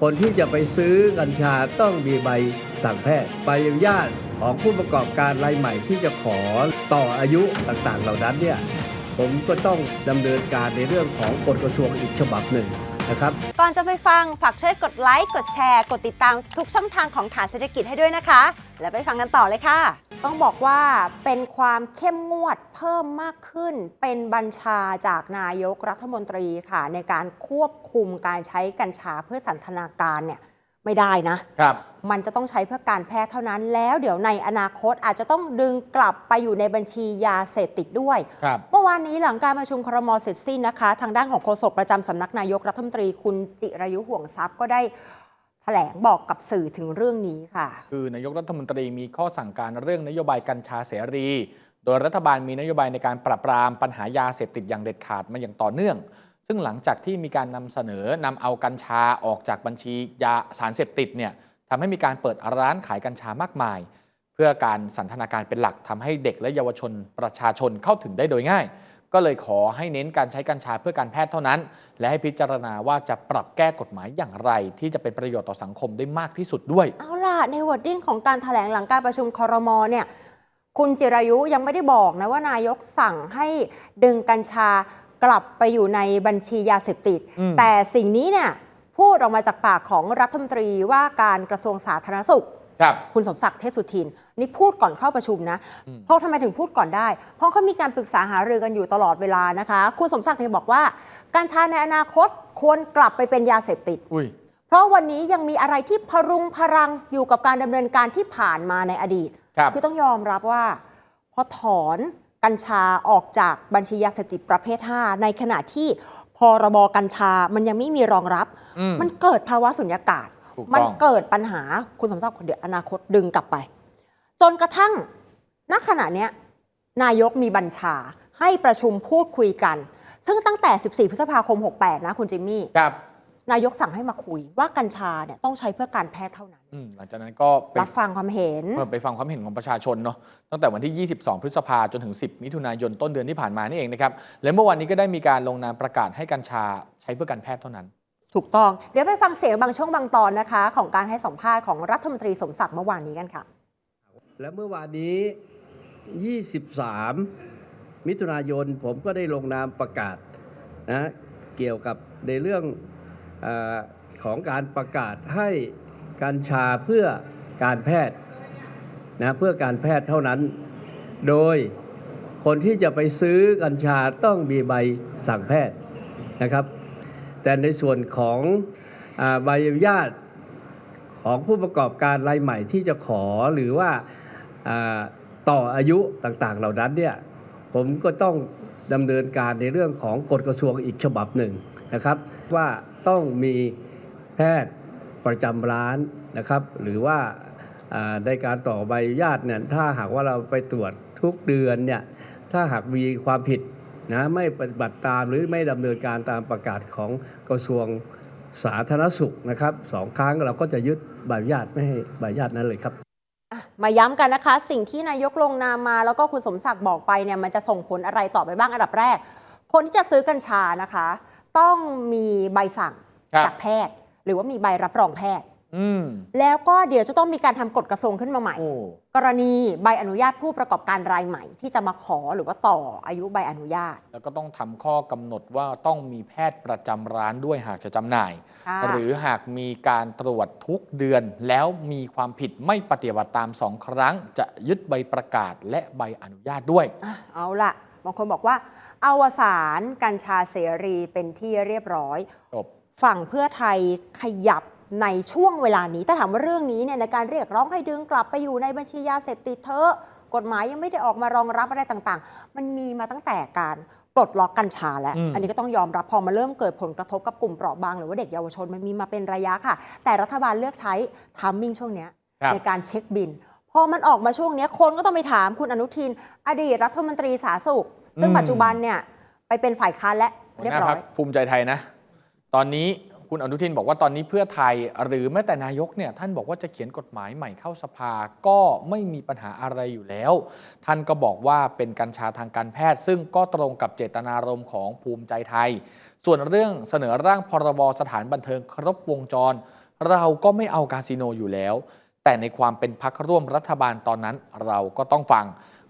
คนที่จะไปซื้อกัญชาต้องมีใบสั่งแพทย์ใบอนุญาตของผู้ประกอบการรายใหม่ที่จะขอต่ออายุต่างๆ เหล่านั้นเนี่ยผมก็ต้องดำเนินการในเรื่องของกฎกระทรวงอีกฉบับหนึ่งนะครับก่อนจะไปฟังฝากช่วยกดไลค์กดแชร์ กดติดตามทุกช่องทางของฐานเศรษฐกิจให้ด้วยนะคะ แล้วไปฟังกันต่อเลยค่ะ ต้องบอกว่าเป็นความเข้มงวดเพิ่มมากขึ้น เป็นบัญชาจากนายกรัฐมนตรีค่ะ ในการควบคุมการใช้กัญชาเพื่อสันทนาการเนี่ยไม่ได้นะครับ มันจะต้องใช้เพื่อการแพทย์เท่านั้น แล้วเดี๋ยวในอนาคตอาจจะต้องดึงกลับไปอยู่ในบัญชียาเสพติดด้วยครับเมื่อวานนี้หลังการประชุมครมเสร็จสิ้นนะคะ ทางด้านของโฆษกประจำสำนักนายกรัฐมนตรีคุณจิรายุห่วงทรัพย์ก็ได้แถ ลงบอกกับสื่อถึงเรื่องนี้ค่ะ คือนายกรัฐมนตรีมีข้อสั่งการเรื่องนโยบายกัญชาเสรี โดยรัฐบาลมีนโยบายในการปราบปรามปัญหายาเสพติดอย่างเด็ดขาดมาอย่างต่อเนื่อง ซึ่งหลังจากที่มีการนำเสนอนำเอากัญชาออกจากบัญชียาสารเสพติดเนี่ยทำให้มีการเปิดร้านขายกัญชามากมาย เพื่อการสันทนาการเป็นหลักทำให้เด็กและเยาวชนประชาชนเข้าถึงได้โดยง่าย ก็เลยขอให้เน้นการใช้กัญชาเพื่อการแพทย์เท่านั้น และให้พิจารณาว่าจะปรับแก้กฎหมายอย่างไร ที่จะเป็นประโยชน์ต่อสังคมได้มากที่สุดด้วย เอาล่ะ ในวอร์ดดิ้งของการถแถลงหลังการประชุมครมเนี่ยคุณจิรายุยังไม่ได้บอกนะว่านายกสั่งให้ดึงกัญชากลับไปอยู่ในบัญชียาเสพติด อืม แต่สิ่งนี้เนี่ยพูดออกมาจากปากของรัฐมนตรีว่าการกระทรวงสาธารณสุข ครับ คุณสมศักดิ์เทพสุทิน นี่พูดก่อนเข้าประชุมนะอืมเพราะทำไมถึงพูดก่อนได้ เพราะเขามีการปรึกษาหารือกันอยู่ตลอดเวลานะคะ คุณสมศักดิ์เนี่ยบอกว่ากัญชาในอนาคตควรกลับไปเป็นยาเสพติด อุ้ย เพราะวันนี้ยังมีอะไรที่พรุงพรังอยู่กับการดำเนินการที่ผ่านมาในอดีตครับ อต้องยอมรับว่า พอถอนกัญชาออกจากบัญชียาเสพติดประเภท 5 ในขณะที่พรบกัญชามันยังไม่มีรองรับ อืม มันเกิดภาวะสุญญากาศ ถูกต้อง มันเกิดปัญหาคุณสมศักดิ์เดี๋ยวอนาคตดึงกลับไป จนกระทั่งณขณะเนี้ยนายกมีบัญชาให้ประชุมพูดคุยกัน ซึ่งตั้งแต่ 14 พฤษภาคม 68 นะคุณจิมมี่ครับนายกสั่งให้มาคุยว่ากัญชาเนี่ยต้องใช้เพื่อการแพทย์เท่านั้นอืมหลังจากนั้นก็ไปรับฟังความเห็นเออไปฟังความเห็นของประชาชนเนาะตั้งแต่วันที่ 22 พฤษภาจนถึง 10 มิถุนายนต้นเดือนที่ผ่านมานี่เองนะครับและเมื่อวานนี้ก็ได้มีการลงนามประกาศให้กัญชาใช้เพื่อการแพทย์เท่านั้น ถูกต้อง เดี๋ยวไปฟังเสียงบางช่วงบางตอนนะคะ ของการให้สัมภาษณ์ของรัฐมนตรีสมศักดิ์เมื่อวานนี้กันค่ะ และเมื่อวานนี้ 23 มิถุนายนผมก็ได้ลงนามประกาศนะเกี่ยวกับในเรื่องอของการประกาศให้กัญชาเพื่อการแพทย์นะเพื่อการแพทย์เท่านั้น โดยคนที่จะไปซื้อกัญชาต้องมีใบสั่งแพทย์นะครับ แต่ในส่วนของอใบอนุญาตของผู้ประกอบการรายใหม่ที่จะขอหรือว่า ต่ออายุต่างๆเหล่านั้นเนี่ยผมก็ต้องดำเนินการในเรื่องของกฎกระทรวงอีกฉบับหนึ่งนะครับ ว่าต้องมีแพทย์ประจำร้านนะครับ หรือว่าในการต่อใบอนุญาตเนี่ยถ้าหากว่าเราไปตรวจทุกเดือนเนี่ยถ้าหากมีความผิดนะไม่ปฏิบัติตามหรือไม่ดำเนินการตามประกาศของกระทรวงสาธารณสุขนะครับสองครั้งเราก็จะยึดใบอนุญาตไม่ให้ใบอนุญาตนั้นเลยครับ มาย้ำกันนะคะ สิ่งที่นายกลงนามมา แล้วก็คุณสมศักดิ์บอกไปเนี่ยมันจะส่งผลอะไรต่อไปบ้างอันดับแรก คนที่จะซื้อกัญชานะคะ ต้องมีใบสั่งครับจากแพทย์ หรือว่ามีใบรับรองแพทย์ อืม แล้วก็เดี๋ยวจะต้องมีการทำกฎกระทรวงขึ้นมาใหม่ โอ้ กรณีใบอนุญาตผู้ประกอบการรายใหม่ ที่จะมาขอหรือว่าต่ออายุใบอนุญาตแล้วก็ต้องทำข้อกำหนดว่าต้องมีแพทย์ประจำร้านด้วยหากจะจำหน่าย ค่ะ หรือหากมีการตรวจทุกเดือน แล้วมีความผิดไม่ปฏิบัติตามสองครั้ง จะยึดใบประกาศและใบอนุญาตด้วย อะเอาล่ะบางคนบอกว่าอวสานกัญชาเสรีเป็นที่เรียบร้อย จบ ฝั่งเพื่อไทยขยับ ในช่วงเวลานี้แต่ถามว่าเรื่องนี้เนี่ยในการเรียกร้องให้ดึงกลับไปอยู่ในบัญชียาเสพติดเถอะกฎหมายยังไม่ได้ออกมารองรับอะไรต่างๆ มันมีมาตั้งแต่การปลดล็อกกัญชาแล้วอืมอันนี้ก็ต้องยอมรับพอมาเริ่มเกิดผลกระทบกับกลุ่มเปราะบาง หรือว่าเด็กเยาวชนมันมีมาเป็นระยะค่ะ แต่รัฐบาลเลือกใช้ทัมมิ่งช่วงเนี้ยครับในการเช็คบิน พอมันออกมาช่วงเนี้ยคนก็ต้องไปถามคุณอนุทิน อดีตรัฐมนตรีสาธารณสุข ซึ่งอืมปัจจุบันเนี่ยไปเป็นฝ่ายค้านและหัวเรียหน้าบร้พัอกยภูมิใจไทยนะ ตอนนี้ คุณอนุทินบอกว่าตอนนี้เพื่อไทยหรือแม้แต่นายกเนี่ยท่านบอกว่าจะเขียนกฎหมายใหม่เข้าสภาก็ไม่มีปัญหาอะไรอยู่แล้ว ท่านก็บอกว่าเป็นกัญชาทางการแพทย์ ซึ่งก็ตรงกับเจตนารมณ์ของภูมิใจไทย ส่วนเรื่องเสนอร่างพรบสถานบันเทิงครบวงจร เราก็ไม่เอาคาสิโนอยู่แล้ว แต่ในความเป็นพักร่วมรัฐบาลตอนนั้นเราก็ต้องฟัง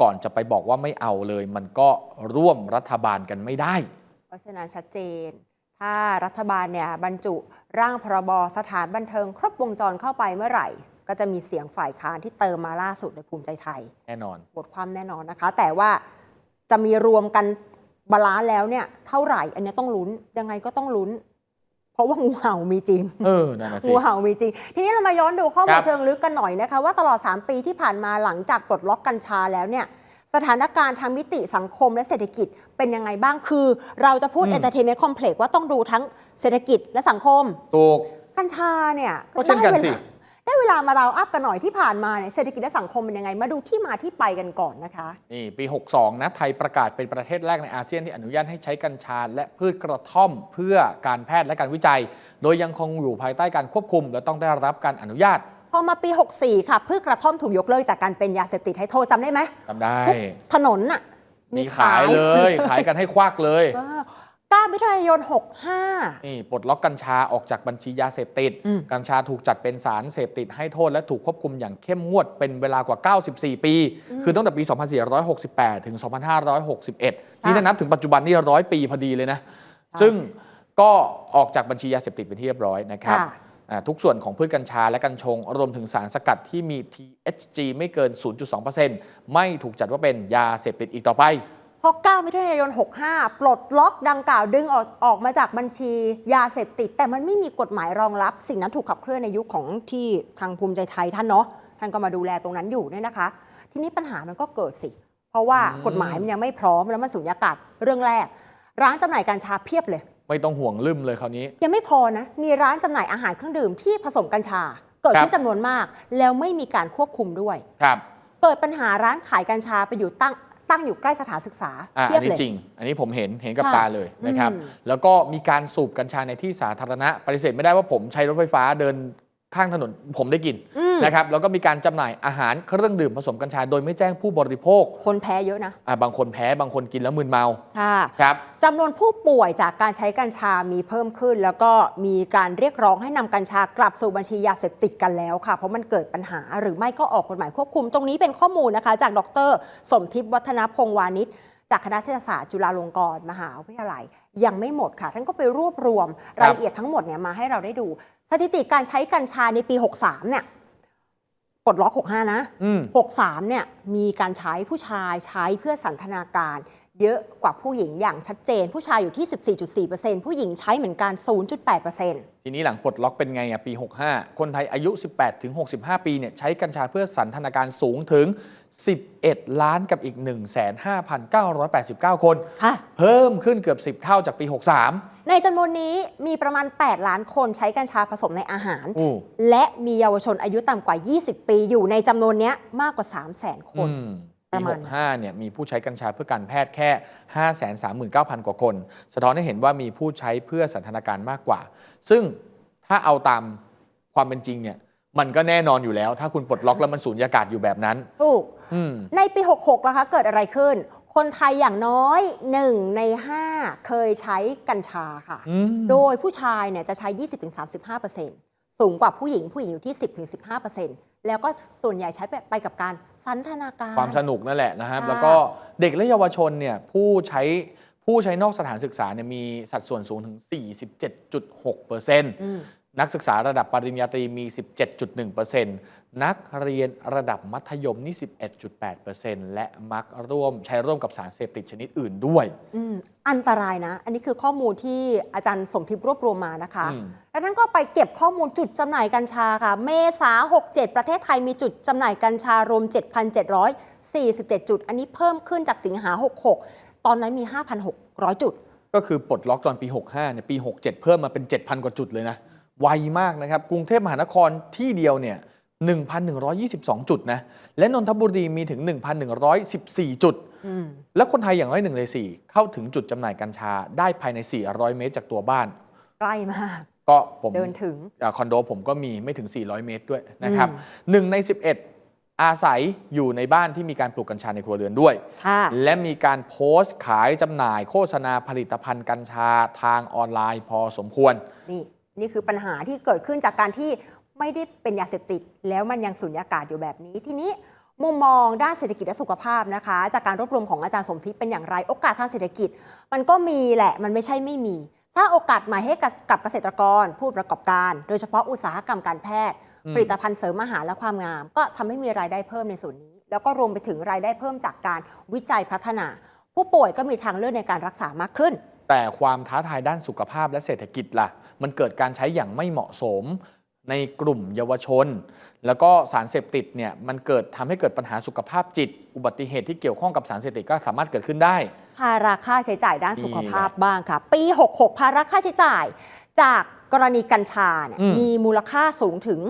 ก่อนจะไปบอกว่าไม่เอาเลย มันก็ร่วมรัฐบาลกันไม่ได้ เพราะฉะนั้นชัดเจน ถ้ารัฐบาลเนี่ยบรรจุร่างพรบสถานบันเทิง ครบวงจรเข้าไปเมื่อไหร่ ก็จะมีเสียงฝ่ายค้านที่เติมมาล่าสุดในภูมิใจไทย แน่นอน บทความแน่นอนนะคะ แต่ว่าจะมีรวมกันบาลานซ์แล้วเนี่ยเท่าไหร่ อันเนี้ยต้องลุ้นยังไงก็ต้องลุ้น เพราะว่างูเห่ามีจริง เออนั่นน่ะสิ งูเห่ามีจริง ทีนี้เรามาย้อนดูข้อมูคลรับเชิงลึกกันหน่อยนะคะ ว่าตลอด 3 ปีที่ผ่านมาหลังจากปลดล็อกกัญชาแล้วเนี่ย สถานการณ์ทางมิติสังคมและเศรษฐกิจเป็นยังไงบ้างคือ เราจะพูด อืมเอนเตอร์เทนเมนต์คอมเพล็กว่าต้องดูทั้งเศรษฐกิจและสังคม ถูก กัญชาเนี่ยก็เช่นกันได้วลาสิ ได้เวลามาเราอัพกันหน่อยที่ผ่านมาเนี่ยเศรษฐกิจและสังคมเป็นยังไง มาดูที่มาที่ไปกันก่อนนะคะ นี่ปี 62 นะ ไทยประกาศเป็นประเทศแรกในอาเซียนที่อนุญาตให้ใช้กัญชา และพืชกระท่อมเพื่อการแพทย์และการวิจัย โดยยังคงอยู่ภายใต้การควบคุม และต้องได้รับการอนุญาตพ อมาปี 64 ค่ะพืชกระท่อมถูกยกเลิกจากการเป็นยาเสพติดให้โทษจำได้ไหมทำได้ ทุกถนนน่ะมีขายเลย ขายกันให้ควักเลย9มิถุนายน 65 นี่ปลดล็อกกัญชาออกจากบัญชียาเสพติดอืมกัญชาถูกจัดเป็นสารเสพติดให้โทษและถูกควบคุมอย่างเข้มงวดเป็นเวลากว่า 94 ปี คือตั้งแต่ปี 2468 ถึง 2561 นี่ถ้านับถึงปัจจุบันนี่ร้อยปีพอดีเลยนะ ซึ่งก็ออกจากบัญชียาเสพติดเป็นที่เรียบร้อยนะครับค่ะอ่า ทุกส่วนของพืชกัญชาและกัญชง รวมถึงสารสกัดที่มี THC ไม่เกิน 0.2%ไม่ถูกจัดว่าเป็นยาเสพติดอีกต่อไปพอ9มิถุนายน 65 ปลดล็อกดังกล่าวดึงออกออกมาจากบัญชียาเสพติด แต่มันไม่มีกฎหมายรองรับ สิ่งนั้นถูกขับเคลื่อนในยุคของที่ทางภูมิใจไทยท่านเนาะท่านก็มาดูแลตรงนั้นอยู่เนี่ยนะคะ ทีนี้ปัญหามันก็เกิดสิ เพราะว่ากฎหมายมันยังไม่พร้อมแล้วมันสุญญากาศเรื่องแรก ร้านจำหน่ายกัญชาเพียบเลย ไม่ต้องห่วงลืมเลยคราวนี้ ยังไม่พอนะ มีร้านจำหน่ายอาหารเครื่องดื่มที่ผสมกัญชา เกิดขึ้ครันบจำนวนมาก แล้วไม่มีการควบคุมด้วย ครับ เกิดปัญหาร้านขายกัญชาไปอยู่ตั้งตั้งอยู่ใกล้สถานศึกษาอะเพีอัยนบนี้เลยจริง อันนี้ผมเห็นเห็นกับค่ะตาเลยนะครับอืมแล้วก็มีการสูบกัญชาในที่สาธารณะปฏิเสธไม่ได้ว่าผมใช้รถไฟฟ้าเดิน ข้างถนนผมได้กินอืมนะครับแล้วก็มีการจำหน่ายอาหารเครื่องดื่มผสมกัญชา โดยไม่แจ้งผู้บริโภค คนแพ้เยอะนะอะบางคนแพ้บางคนกินแล้วมึนเมาค่ะครับจำนวนผู้ป่วยจากการใช้กัญชามีเพิ่มขึ้น แล้วก็มีการเรียกร้องให้นำกัญชากลับสู่บัญชียาเสพติดกันแล้วค่ะ เพราะมันเกิดปัญหาหรือไม่ก็ออกกฎหมายควบคุมตรงนี้เป็นข้อมูลนะคะ จากดร สมทิพย์วัฒนพงษ์วานิชจากคณะเศรษฐศาสตร์จุฬาลงกรณ์มหาวิทยาลัย ยังไม่หมดค่ะ ท่านก็ไปรวบรวมรายละเอียดทั้งหมดเนี่ยมาให้เราได้ดูส ถิติการใช้กัญชาในปี 63 เนี่ยปลดล็อก 65 นะอืม63 เนี่ยมีการใช้ผู้ชายใช้เพื่อสันทนาการ เยอะกว่าผู้หญิงอย่างชัดเจน ผู้ชายอยู่ที่ 14.4%ผู้หญิงใช้เหมือนกัน 0.8%ทีนี้หลังปลดล็อกเป็นไงอะปี 65 คนไทยอายุ 18 ถึง 65 ปีเนี่ยใช้กัญชาเพื่อสันทนาการสูงถึง 11 ล้านกับอีก 15,989 คน ค่ะ เพิ่มขึ้นเกือบ 10 เท่าจากปี 63 ในจำนวนนี้มีประมาณ 8 ล้านคนใช้กัญชาผสมในอาหาร อู้ และมีเยาวชนอายุต่ำกว่า 20 ปีอยู่ในจำนวนเนี้ยมากกว่า 3 0 0 0 0 0 คน อืมปปี ระมาณ65 เนี่ยมีผู้ใช้กัญชาเพื่อการแพทย์แค่ 539,000 กว่าคน สะท้อนให้เห็นว่ามีผู้ใช้เพื่อสันทนาการมากกว่า ซึ่งถ้าเอาตามความเป็นจริงเนี่ยมันก็แน่นอนอยู่แล้ว ถ้าคุณปลดล็อกแล้วมันสูญญากาศอยู่แบบนั้น ถูกอืม ในปี 66นะคะเกิดอะไรขึ้น คนไทยอย่างน้อย 1 ใน 5 เคยใช้กัญชาค่ะอืมโดยผู้ชายเนี่ยจะใช้ 20-35%สูงกว่าผู้หญิงผู้หญิงอยู่ที่ 10-15%แล้วก็ส่วนใหญ่ใช้ไปไปกับการสันทนาการ ความสนุกนั่นแหละนะครับค่ะแล้วก็เด็กและเยาวชนเนี่ยผู้ใช้ผู้ใช้นอกสถานศึกษาเนี่ยมีสัดส่วนสูงถึง 47.6%เปอร์เซ็ นต์อืมนักศึกษาระดับปริญญาตรีมี 17.1%นักเรียนระดับมัธยมนี่ 11.8%และมักร่วมใช้ร่วมกับสารเสพติดชนิดอื่นด้วยอืมอันตรายนะ อันนี้คือข้อมูลที่อาจารย์สมทิพย์รวบรวมมานะคะอืมแล้วท่านก็ไปเก็บข้อมูลจุดจำหน่ายกัญชาค่ะ เมษา 67 ประเทศไทยมีจุดจำหน่ายกัญชารวม 7,747 จุด อันนี้เพิ่มขึ้นจากสิงหา 66 ตอนนั้นมี 5,600 จุด ก็คือปลดล็อกตอนปี 65เนี่ยปี 67 เพิ่มมาเป็น 7,000 กว่าจุดเลยนะ ไวมากนะครับ กรุงเทพมหานครที่เดียวเนี่ย1,122 จุดนะ และนนทบุรีมีถึง 1,114 จุดอืมและคนไทยอย่างน้อยหนึ่งในสี่เข้าถึงจุดจำหน่ายกัญชาได้ภายใน 400 เมตรจากตัวบ้าน ใกล้มาก ก็ผมเดินถึงอ่าคอนโดผมก็มีไม่ถึง 400 เมตรด้วยนะครับอืมหนึ่งใน 11 อาศัยอยู่ในบ้านที่มีการปลูกกัญชาในครัวเรือนด้วยค่ะและมีการโพสต์ขายจำหน่ายโฆษณาผลิตภัณฑ์กัญชาทางออนไลน์พอสมควร นี่นี่คือปัญหาที่เกิดขึ้นจากการที่ไม่ได้เป็นยาเสพติด แล้วมันยังสุญญากาศอยู่แบบนี้ ทีนี้มุมมองด้านเศรษฐกิจและสุขภาพนะคะ จากการรวบรวมของอาจารย์สมทิพย์เป็นอย่างไรโอกาสทางเศรษฐกิจ มันก็มีแหละมันไม่ใช่ไม่มี ถ้าโอกาสใหม่ให้กับเกษตรกร ผู้ประกอบการ โดยเฉพาะอุตสาหกรรมการแพทย์อืมผลิตภัณฑ์เสริมอาหารและความงาม ก็ทำให้มีรายได้เพิ่มในส่วนนี้ แล้วก็รวมไปถึงรายได้เพิ่มจากการวิจัยพัฒนา ผู้ป่วยก็มีทางเลือกในการรักษามากขึ้น แต่ความท้าทายด้านสุขภาพและเศรษฐกิจล่ะ มันเกิดการใช้อย่างไม่เหมาะสมในกลุ่มเยาวชน แล้วก็สารเสพติดเนี่ยมันเกิดทำให้เกิดปัญหาสุขภาพจิต อุบัติเหตุที่เกี่ยวข้องกับสารเสพติดก็สามารถเกิดขึ้นได้ ภาระค่าใช้จ่ายด้านนี่สุขภาพบ้างค่ะ ปี 66 ภาระค่าใช้จ่าย จากกรณีกัญชาเนี่ยอืมมีมูลค่าสูงถึง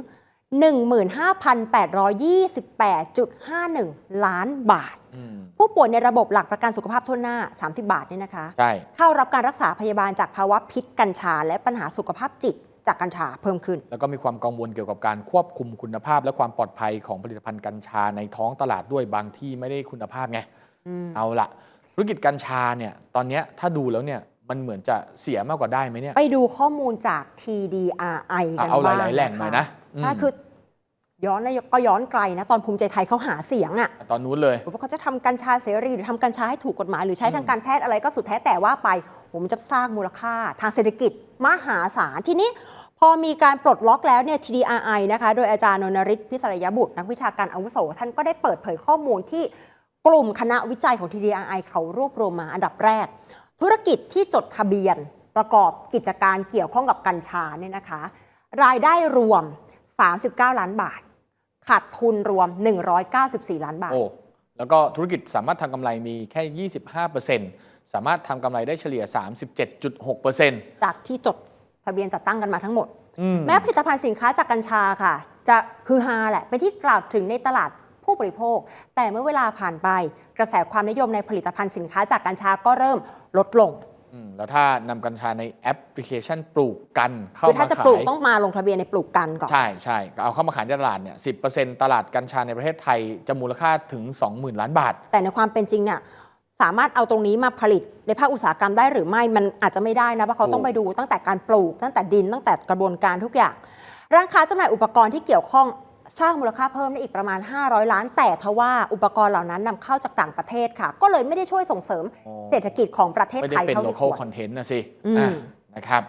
15,828.51 ล้านบาทอืมผู้ป่วยในระบบหลักประกันสุขภาพทั่วหน้า 30 บาทเนี่ยนะคะใช่เข้ารับการรักษาพยาบาลจากภาวะพิษกัญชา และปัญหาสุขภาพจิตจากกัญชาเพิ่มขึ้น แล้วก็มีความกังวลเกี่ยวกับการควบคุมคุณภาพ และความปลอดภัยของผลิตภัณฑ์กัญชาในท้องตลาดด้วยบางที่ไม่ได้คุณภาพไงอืมเอาละธุรกิจกัญชาเนี่ยตอนเนี้ยถ้าดูแล้วเนี่ยมันเหมือนจะเสียมากกว่าได้ไหมเนี่ย ไปดูข้อมูลจาก TDRI กันเอาหบ้างลาย ๆ แหล่งหน่อยนะ อืมใช่คือย้อนแล้วก็ย้อนไกลนะ ตอนภูมิใจไทยเขาหาเสียงอะตอนนู้นเลยว่าเขาจะทำกัญชาเสรีหรือทำกัญชาให้ถูกกฎหมายหรือใช้อืมทางการแพทย์อะไรก็สุดแท้แต่ว่าไป ผมจะสร้างมูลค่าทางเศรษฐกิจมหาศาลทีนี้พอมีการปลดล็อกแล้วเนี่ย TDRI นะคะ โดยอาจารย์นนริศพิศรยบุตร นักวิชาการอาวุโส ท่านก็ได้เปิดเผยข้อมูลที่กลุ่มคณะวิจัยของ TDRI เขารวบรวมมาอันดับแรก ธุรกิจที่จดทะเบียนประกอบกิจการเกี่ยวข้องกับกัญชาเนี่ยนะคะ รายได้รวม 39 ล้านบาท ขาดทุนรวม 194 ล้านบาท โอ้ แล้วก็ธุรกิจสามารถทำกำไรมีแค่ 25%สามารถทำกำไรได้เฉลี่ย 37.6%จากที่จดทะเบียนจัดตั้งกันมาทั้งหมดอืมแม้ผลิตภัณฑ์สินค้าจากกัญชาค่ะ จะฮือฮาแหละเป็นที่กล่าวถึงในตลาดผู้บริโภค แต่เมื่อเวลาผ่านไป กระแสความนิยมในผลิตภัณฑ์สินค้าจากกัญชาก็เริ่มลดลง อืมแล้วถ้านำกัญชาในแอปพลิเคชันปลูกกันเข้าคือถ้ามาจะขาปลูกยต้องมาลงทะเบียนในปลูกกันก่อน ใช่ใช่ก็เอาเข้ามาขายในตลาดเนี่ยสิตลาดกัญชาในประเทศไทย จะมูลค่าถึง 20,000 ล้านบาท แต่ในความเป็นจริงเนี่ยสามารถเอาตรงนี้มาผลิตในภาคอุตสาหกรรมได้หรือไม่มันอาจจะไม่ได้นะเพราะเขาถูกต้องไปดูตั้งแต่การปลูก ตั้งแต่ดินตั้งแต่กระบวนการทุกอย่าง ร้านค้าจำหน่ายอุปกรณ์ที่เกี่ยวข้อง สร้างมูลค่าเพิ่มได้อีกประมาณ 500 ล้าน แต่ทว่าอุปกรณ์เหล่านั้นนำเข้าจากต่างประเทศค่ะ ก็เลยไม่ได้ช่วยส่งเสริมอ๋อ เศรษฐกิจของประเทศไม่ไทได้ยเป็น เท่าที่ค local วร content นะสิอืม อะนะครับ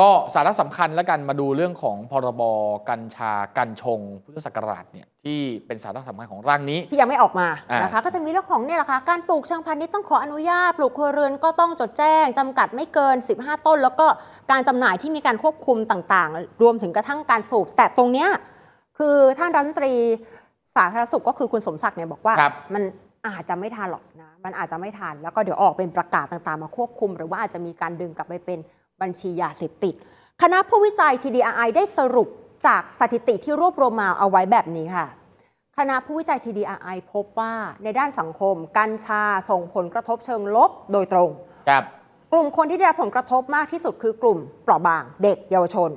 ก็สาระสำคัญแล้วกันมาดูเรื่องของพรบกัญชากัญชง พุทธศักราชเนี่ยที่เป็นสาระสำคัญของร่างนี้ ที่ยังไม่ออกมาอ่านนะคะ ก็จะมีเรื่องของเนี่ยแหละค่ะการปลูกเชิงพาณิชย์ต้องขออนุญาต ปลูกครัวเรือนก็ต้องจดแจ้งจำกัดไม่เกิน 15 ต้น แล้วก็การจำหน่ายที่มีการควบคุมต่างๆ รวมถึงกระทั่งการสูบ แต่ตรงเนี้ย คือท่านรัฐมนตรีสาธารณสุขก็คือคุณสมศักดิ์เนี่ยบอกว่าครับมันอาจจะไม่ทันหรอกนะ มันอาจจะไม่ทันแล้วก็เดี๋ยวออกเป็นประกาศต่างๆ มาควบคุม หรือว่าอาจจะมีการดึงกลับไปเป็นบัญชียาเสพติด คณะผู้วิจัย TDRI ได้สรุปจากสถิติที่รวบรวมมาเอาไว้แบบนี้ค่ะ คณะผู้วิจัย TDRI พบว่าในด้านสังคม กัญชาส่งผลกระทบเชิงลบโดยตรงครับกลุ่มคนที่ได้รับผลกระทบมากที่สุดคือกลุ่มเปราะบาง เด็กเยาวชน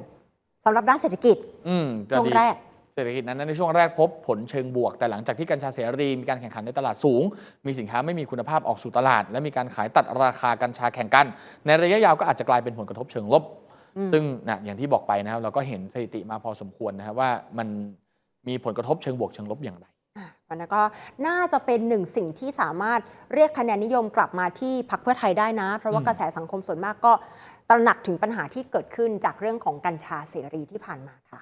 สำหรับด้านเศรษฐกิจอืมช่วงดีแรก เศรษฐกิจนั้น ในช่วงแรกพบผลเชิงบวก แต่หลังจากที่กัญชาเสรีมีการแข่งขันในตลาดสูง มีสินค้าไม่มีคุณภาพออกสู่ตลาด และมีการขายตัดราคากัญชาแข่งกัน ในระยะยาวก็อาจจะกลายเป็นผลกระทบเชิงลบอืมซึ่งนะอย่างที่บอกไปนะครับเราก็เห็นสถิติมาพอสมควรนะครับว่ามันมีผลกระทบเชิงบวกเชิงลบอย่างไรอะมันก็น่าจะเป็นหนึ่งสิ่งที่สามารถเรียกคะแนนนิยมกลับมาที่พรรคเพื่อไทยได้นะ เพราะว่าอืมกระแสสังคมส่วนมากก็ตระหนักถึงปัญหาที่เกิดขึ้นจากเรื่องของกัญชาเสรีที่ผ่านมาค่ะ